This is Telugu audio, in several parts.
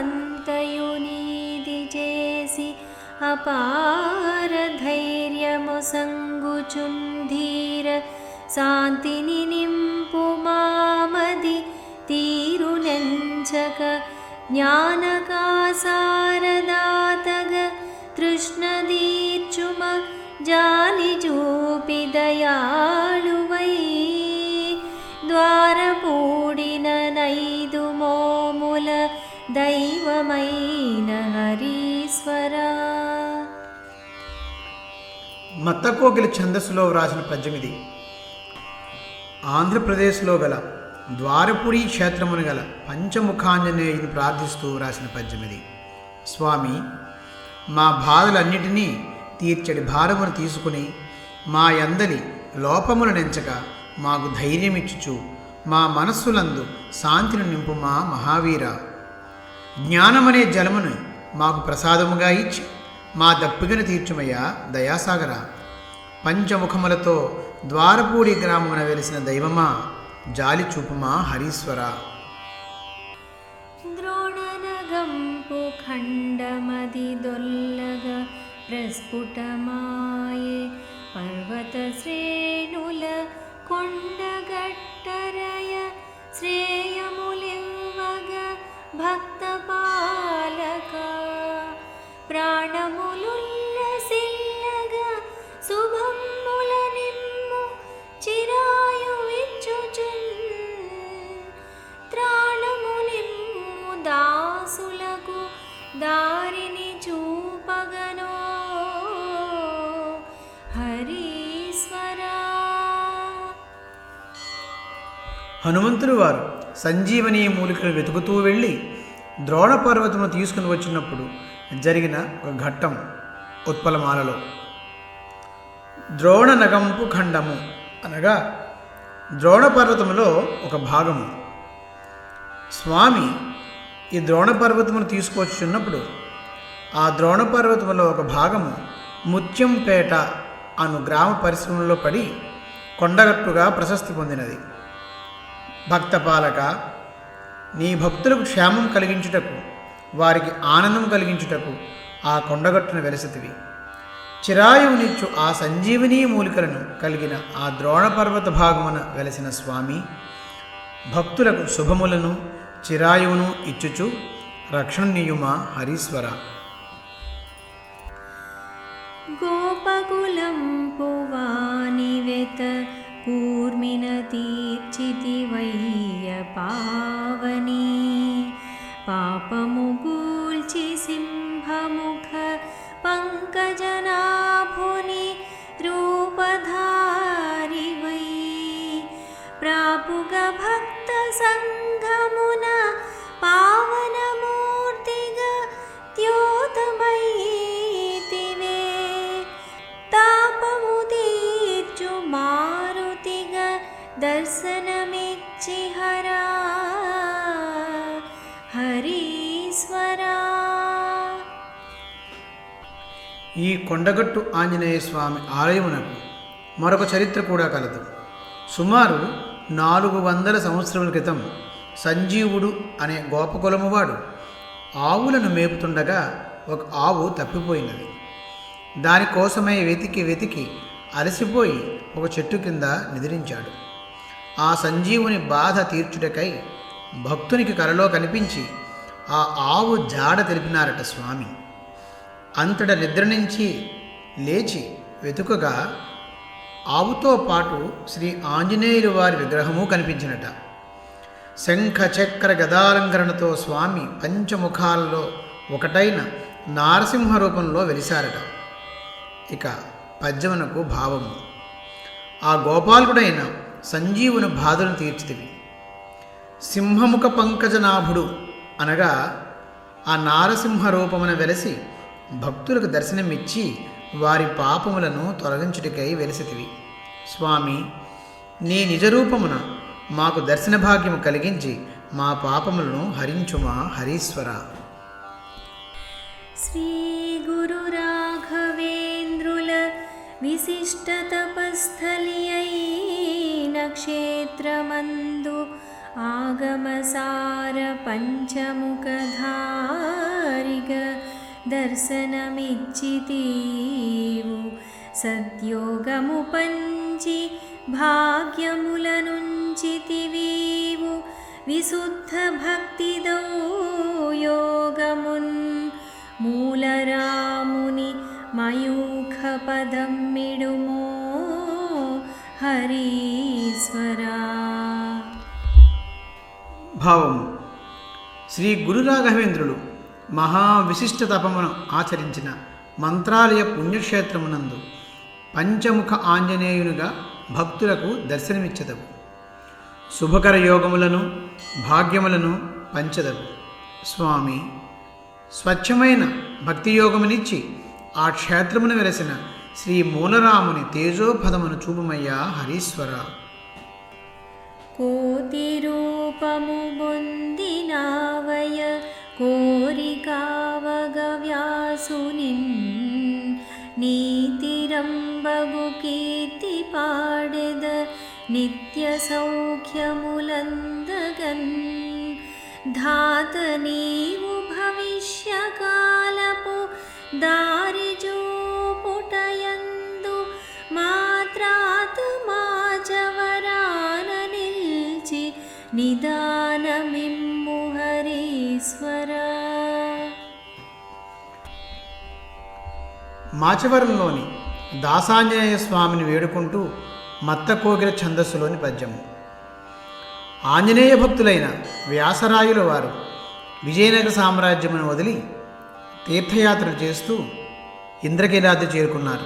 అంతయు నీది చేసి అపార ధైర్యము సంగుచుంధీర శాంతిని నింపు మామది తీరు నెంచక హరీశ్వరా మత్తకోకిలి ఛందస్సులో వ్రాసిన పద్యం ఇది. ఆంధ్రప్రదేశ్లో గల ద్వారపురి క్షేత్రమును గల పంచముఖాంజనేయుని ప్రార్థిస్తూ వ్రాసిన పద్యం ఇది. స్వామి మా బాధలన్నిటినీ తీర్చడి భారమును తీసుకుని మా యందలి లోపములు నెంచక మాకు ధైర్యమిచ్చుచు మా మనస్సులందు శాంతిని నింపు మా మహావీర. జ్ఞానమనే జలమును మాకు ప్రసాదముగా ఇచ్చి మా దప్పికను తీర్చుమయ్యా దయాసాగర. పంచముఖములతో ద్వారపూడి గ్రామమున వెలిసిన దైవమా జాలి చూపుమా హరీశ్వర. ద్రోణనగంపు ఖండమది దొల్లగ ప్రస్ఫుటమాయే. పర్వత శ్రేణుల కొండగట్టరయ శ్రేణు హనుమంతుడు వారు సంజీవని మూలికలు వెతుకుతూ వెళ్ళి ద్రోణపర్వతమును తీసుకుని వచ్చినప్పుడు జరిగిన ఒక ఘట్టం ఉత్పలమాలలో. ద్రోణ నగంపు ఖండము అనగా ద్రోణ పర్వతములో ఒక భాగము. స్వామి ఈ ద్రోణ పర్వతమును తీసుకొచ్చున్నప్పుడు ఆ ద్రోణ పర్వతములో ఒక భాగము ముత్యంపేట అను గ్రామ పరిశ్రమలో పడి కొండగట్టుగా ప్రశస్తి పొందినది. భక్తపాలక నీ భక్తులకు క్షేమం కలిగించుటకు వారికి ఆనందం కలిగించుటకు ఆ కొండగట్టును వెలసితివి. చిరాయువునిచ్చు ఆ సంజీవనీ మూలికలను కలిగిన ఆ ద్రోణ పర్వత భాగమున వెలసిన స్వామి భక్తులకు శుభములను చిరాయువును ఇచ్చుచు రక్షణనీయుమా హరీశ్వర. గోపకులం వాని ीच्छिति वै यपा దర్శనమిచ్చి హరా. హరీశ్వరా. ఈ కొండగట్టు ఆంజనేయ స్వామి ఆలయమునకు మరొక చరిత్ర కూడా కలదు. సుమారు నాలుగు వందల సంవత్సరముల క్రితం సంజీవుడు అనే గోపకులమువాడు ఆవులను మేపుతుండగా ఒక ఆవు తప్పిపోయినది. దానికోసమై వెతికి వెతికి అలసిపోయి ఒక చెట్టు కింద నిద్రించాడు. ఆ సంజీవుని బాధ తీర్చుటకై భక్తునికి కలలో కనిపించి ఆ ఆవు జాడ తెలిపినారట స్వామి. అంతట నిద్ర నుంచి లేచి వెతుకగా ఆవుతో పాటు శ్రీ ఆంజనేయులు వారి విగ్రహము కనిపించినట. శంఖ చక్ర గదాలంకరణతో స్వామి పంచముఖాలలో ఒకటైన నారసింహ రూపంలో వెలిశారట. ఇక పద్యమునకు భావము. ఆ గోపాలకుడైన సంజీవుని బాధను తీర్చితివి. సింహముఖ పంకజనాభుడు అనగా ఆ నారసింహ రూపమున వెలసి భక్తులకు దర్శనమిచ్చి వారి పాపములను తొలగించుటకై వెలసితివి. స్వామి నీ నిజరూపమున మాకు దర్శన భాగ్యము కలిగించి మా పాపములను హరించుమా హరీశ్వర? శ్రీ గురు రాఘవేంద్రుల విశిష్ట తపస్థలి क्षेत्रम आगमसारपञ्चमुखधारिगदर्शनमिच्छितिवु सद्योगमुपञ्चि भाग्यमुलनुञ्चितिवीवु विशुद्धभक्तिदौ योगमुन् मूलरामुनि मयूखपदं मिडुमु ఈశ్వరా భావము శ్రీ గురు రాఘవేంద్రులు మహా విశిష్ట తపమును ఆచరించిన మంత్రాలయ పుణ్యక్షేత్రమునందు పంచముఖ ఆంజనేయునిగా భక్తులకు దర్శనమిచ్చదవు. శుభకర యోగములను భాగ్యములను పంచదవు. స్వామి స్వచ్ఛమైన భక్తియోగమునిచ్చి ఆ క్షేత్రమును వెలసిన శ్రీ మూలరాముని తేజోపదమును చూపుమయ్యా హరీశ్వర. కోతి రూపము బొందినావయ కోరికావగ వ్యాసునిన్ నీతిరంబగు కీర్తి పాడెద నిత్య సౌఖ్యములందగన్ ధాత నీవు భవిష్యకాలపు దారి నిదానమిమ్ము హరీశ్వరా. మాచవరంలోని దాసాంజనేయ స్వామిని వేడుకుంటూ మత్తకోగిల ఛందస్సులోని పద్యము. ఆంజనేయ భక్తులైన వ్యాసరాయుల వారు విజయనగర సామ్రాజ్యమును వదిలి తీర్థయాత్రలు చేస్తూ ఇంద్రకీలాద్రి చేరుకున్నారు.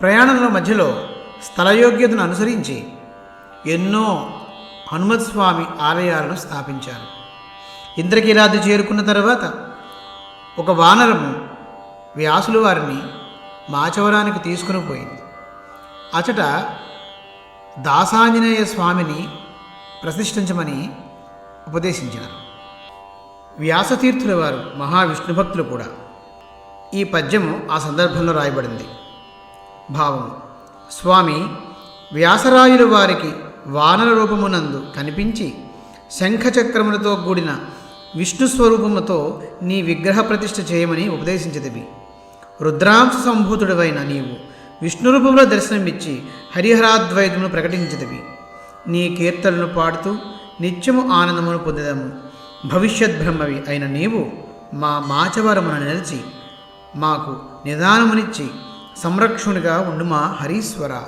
ప్రయాణంలో మధ్యలో స్థలయోగ్యతను అనుసరించి ఎన్నో హనుమత్ స్వామి ఆలయాలను స్థాపించారు. ఇంద్రకీలాది చేరుకున్న తర్వాత ఒక వానరము వ్యాసులు వారిని మాచవరానికి తీసుకుని పోయింది. అచట దాసాంజనేయ స్వామిని ప్రతిష్ఠించమని ఉపదేశించారు. వ్యాసతీర్థుల వారు మహావిష్ణు భక్తులు కూడా ఈ పద్యము ఆ సందర్భంలో రాయబడింది. భావం స్వామి వ్యాసరాయుల వారికి వానర రూపమునందు కనిపించి శంఖచక్రములతో కూడిన విష్ణు స్వరూపముతో నీ విగ్రహ ప్రతిష్ఠ చేయమని ఉపదేశించదివి. రుద్రాంశ సంభూతుడివైన నీవు విష్ణు రూపంలో దర్శనమిచ్చి హరిహరాద్వైతమును ప్రకటించదివి. నీ కీర్తనలు పాడుతూ నిత్యము ఆనందమును పొందదము. భవిష్యత్ బ్రహ్మవి అయిన నీవు మా మాచవరమున నిలిచి మాకు నిదానమునిచ్చి సంరక్షణునిగా ఉండుమా హరీశ్వర.